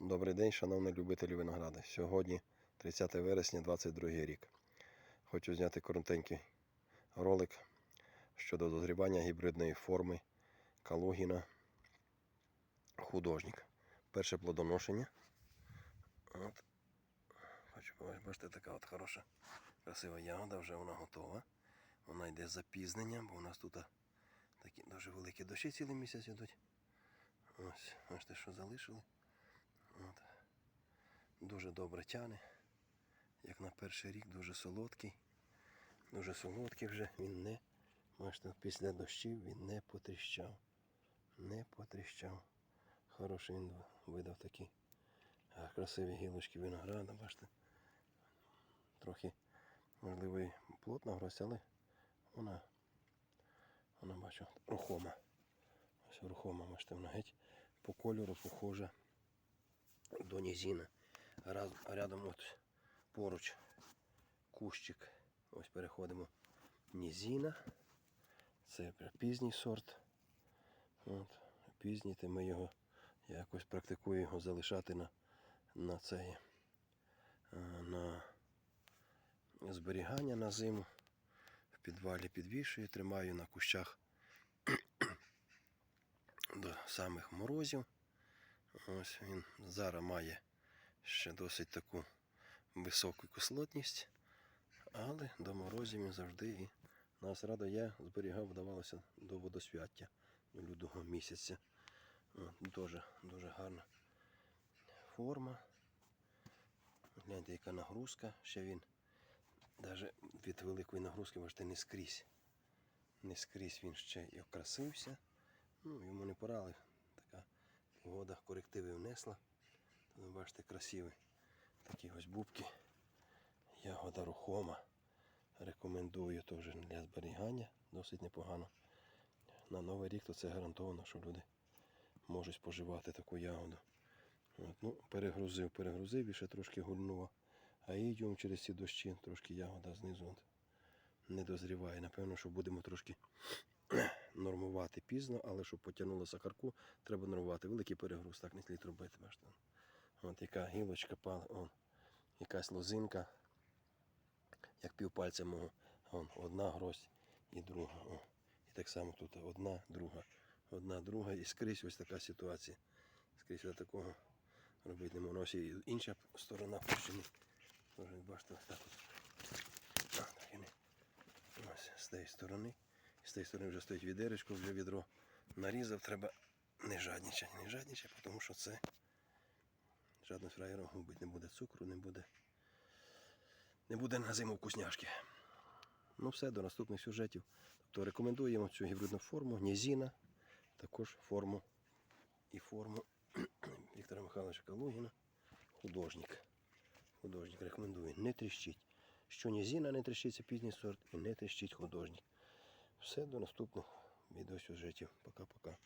Добрий день, шановні любителі винограду. Сьогодні 30 вересня 22 рік. Хочу зняти коротенький ролик щодо дозрівання гібридної форми Калугіна художник. Перше плодоношення. От. Хочу бачите, така от хороша, красива ягода, вже вона готова. Вона йде з запізненням, бо у нас тут такі дуже великі дощі цілий місяць йдуть. Ось, бачите, що залишили. От. Дуже добре тяне. Як на перший рік, дуже солодкий. Дуже солодкий вже. Він не, бачите, після дощів він не потріщав. Не потріщав. Хороший він видав такі красиві гілочки винограда, бачите. Трохи, можливо, і плотна гроздь, але вона, вона бачу, рухома. Ось рухома, бачите, вона геть по кольору похожа до низина. Раз, рядом от поруч кущик. Ось переходимо. Низина. Це пізній сорт. От, пізній, ми його якось практикую його залишати на, на цей е, на зберігання на зиму. В підвалі підвішую, тримаю на кущах до самих морозів. Ось він зараз має ще досить таку високу кислотність, але до морозів він завжди і нас радо я зберігав, вдавалося до водосвяття, до лютого місяця. Дуже, дуже гарна форма. Гляньте, яка нагрузка. Ще він навіть від великої нагрузки, бачите, не скрізь. Не скрізь він ще і окрасився. Ну, йому не пора, погода корективи внесла. То ви бачите, красиві такі ось бубки. Ягода рухома. Рекомендую теж для зберігання. Досить непогано. На Новий рік то це гарантовано, що люди можуть споживати таку ягоду. От, ну, перегрузив, перегрузив і ще трошки гульнуло. А йдемо через ці дощі, трошки ягода знизу не дозріває. Напевно, що будемо трошки нормувати пізно, але щоб потягнуло сахарку, треба нормувати. Великий перегруз, так не слід робити. Бачите. От яка гілочка пала, он, якась лозинка, як півпальця мого. Он, одна гроздь і друга. О. І так само тут одна, друга, одна, друга. І скрізь ось така ситуація. Скрізь я такого робити не можна. Ось і інша сторона. Тоже, бачите, ось так от. А, так і не. Ось з тієї сторони. З тієї сторони вже стоїть відеречко, вже відро нарізав. Треба не жадничати, не жадничати, тому що це жадність фраєром губить. Не буде цукру, не буде. Не буде на зиму вкусняшки. Ну все, до наступних сюжетів. Тобто рекомендуємо цю гібридну форму, Нізіна, також форму і форму Віктора Михайловича Калугіна. Художник. Художник рекомендує. Не тріщить. Що Нізіна не тріщить, це пізній сорт, і не тріщить художник. Все, до наступних відеосюжетів. Пока-пока.